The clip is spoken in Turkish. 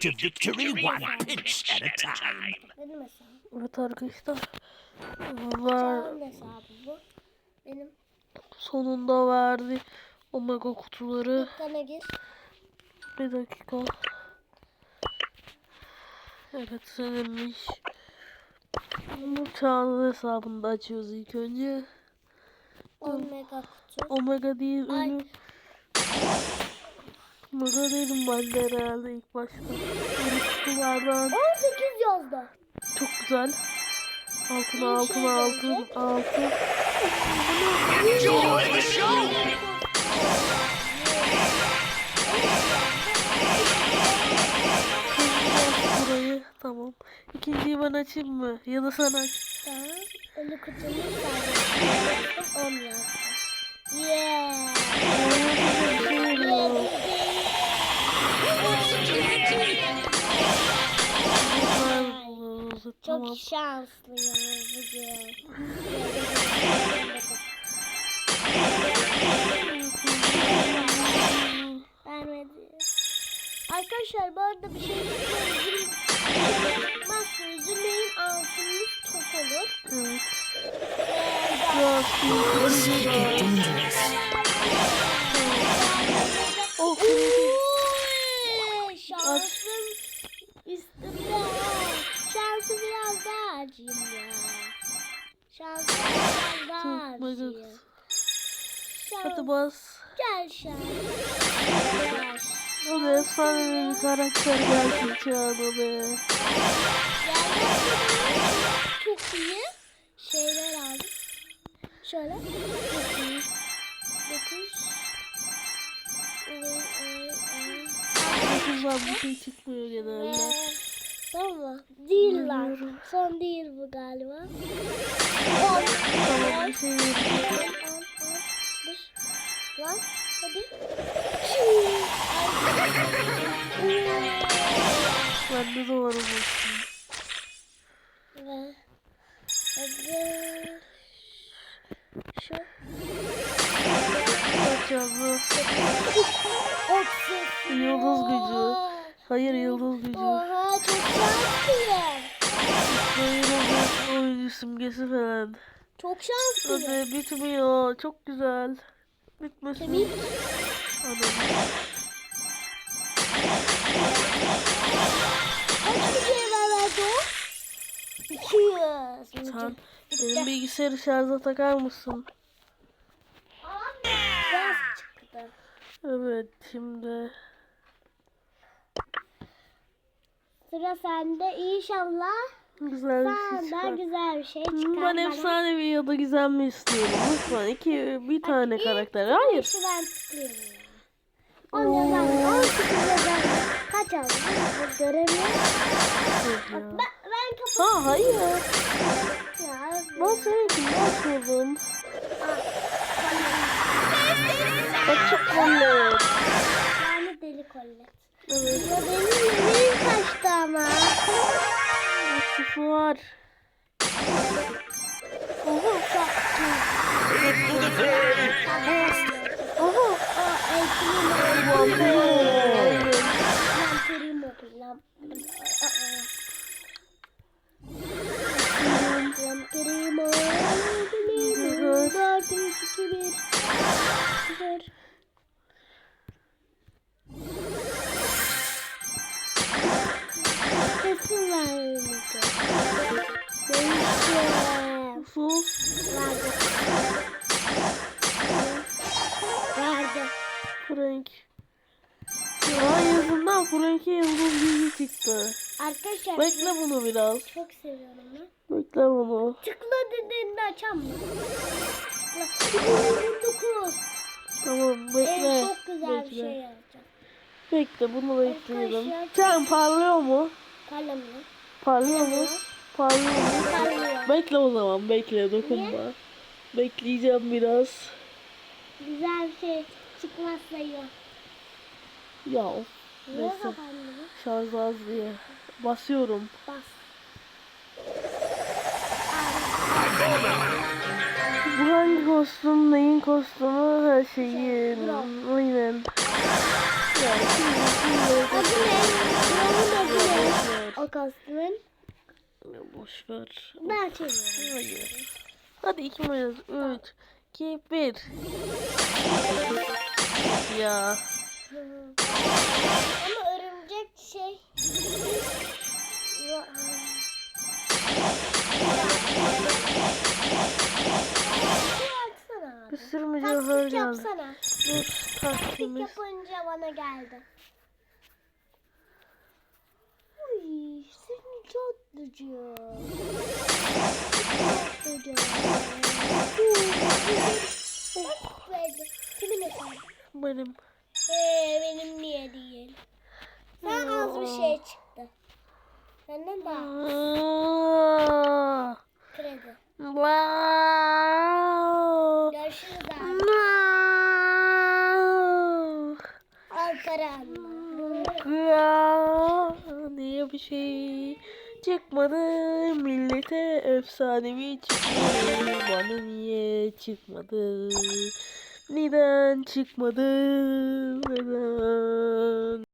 to victory one pinch at a time. Benim hesabım. Evet arkadaşlar. Var Çağrı'nın hesabı bu. Benim sonunda verdi omega kutuları. dükkana gir. Bir dakika. Evet seninmiş. Bu Çağrı'nın hesabını da açıyoruz ilk önce. Omega kutu. Omega değil Ay. ölüm. Omega dedim ben de herhalde ilk başta. Kutulardan 18 yazdı. çok güzel. Altın altın altın altın. Enjoy the show! Burayı tamam. İkinciyi ben açayım mı? Ya da sen aç. Tamam. Ölü kutumu saydım. 10 yazdı. Yeah. Çok Tamam. şanslıyım bugün. Vermedi. Arkadaşlar bu arada bir şey söyleyeyim. Çıkmazsa üzülmeyin altınız çok olur. Evet. Ee, Ya, harcayayım ya. Daha Çok merak. harcayayım. Hadi Şans, bas. gel şans. Gel. Hadi efsane bir karakter gelsin çağına be. Çok iyi şeyler aldım. Şöyle. Dokuz. Dokuz. Evet, evet, evet. Dokuzdan bir şey çıkmıyor genelde. Tamam mı? Değil lan. Son değil bu galiba. On. On, on, on. Dur. Lan. Hadi. Bende de var olsun. Ve hadi şu oksijeni. Yıldız gücü. Hayır yıldız gücü. Oha çok şanslıyım. O oyuncu simgesi falan. Çok şanslıyım. Hadi bitmiyor. Çok güzel. Bitmesin. Tabii. Adam. Kaç gücüye verdi o? 200. Sen benim bilgisayarı şarja takar mısın? Biraz çıktı. Evet şimdi. Sıra sende inşallah. Güzel bir şey çıkar. güzel bir şey Hmm, çıkar. Ben efsanevi ya da gizemli istiyorum. Lütfen iki bir tane İlk karakter. Hayır. Şu ben tıklıyorum ya. 10 yazar. 18 yazar. Kaç aldı? Bu Göremiyorum. Ben, ben kapat. Ha hayır. Ya, Ben seninkini açmadım. Açık kollet. Yani deli kollet. Evet. Ya benim yemeğim. Sıfır. Oha sattı. Into the fray! Oha. Aa, çıktı. Arkadaşlar Bekle bunu biraz. çok seviyorum ben. Bekle bunu. Tıkla dediğinde açan mı? Tıkla. 29. Tamam En bekle. çok güzel bir bekle. şey yazacağım. Bekle bunu bekleyelim. Sen parlıyor mu? Kalemle. Parlıyor mu? Parlıyor mu? Parlıyor. Bekle o zaman bekle dokunma. Bekleyeceğim biraz. Güzel bir şey çıkmazsa yok. Ya. Niye kapandı bu? Şarj az diye. Basıyorum. Bas. Bu hangi kostüm, neyin kostümü, her şeyin. Bro. Aynen. Buranın kostümün? Boş ver. Ben çeviriyorum. Hayır. Hadi iki oynarız. Üç, iki, bir. Ya. Mücevher Taktik geldi. yapsana. Taktik taktiğimiz. yapınca bana geldi. Uy, senin çok verdi. Kimin efendim? Benim. Ee, benim niye değil? Sen az bir şey çıktı. Senden daha Aa. kredi. Wow. Ya, niye bir şey çıkmadı. Millete efsanevi çıktı bana niye çıkmadı? Neden çıkmadı? Neden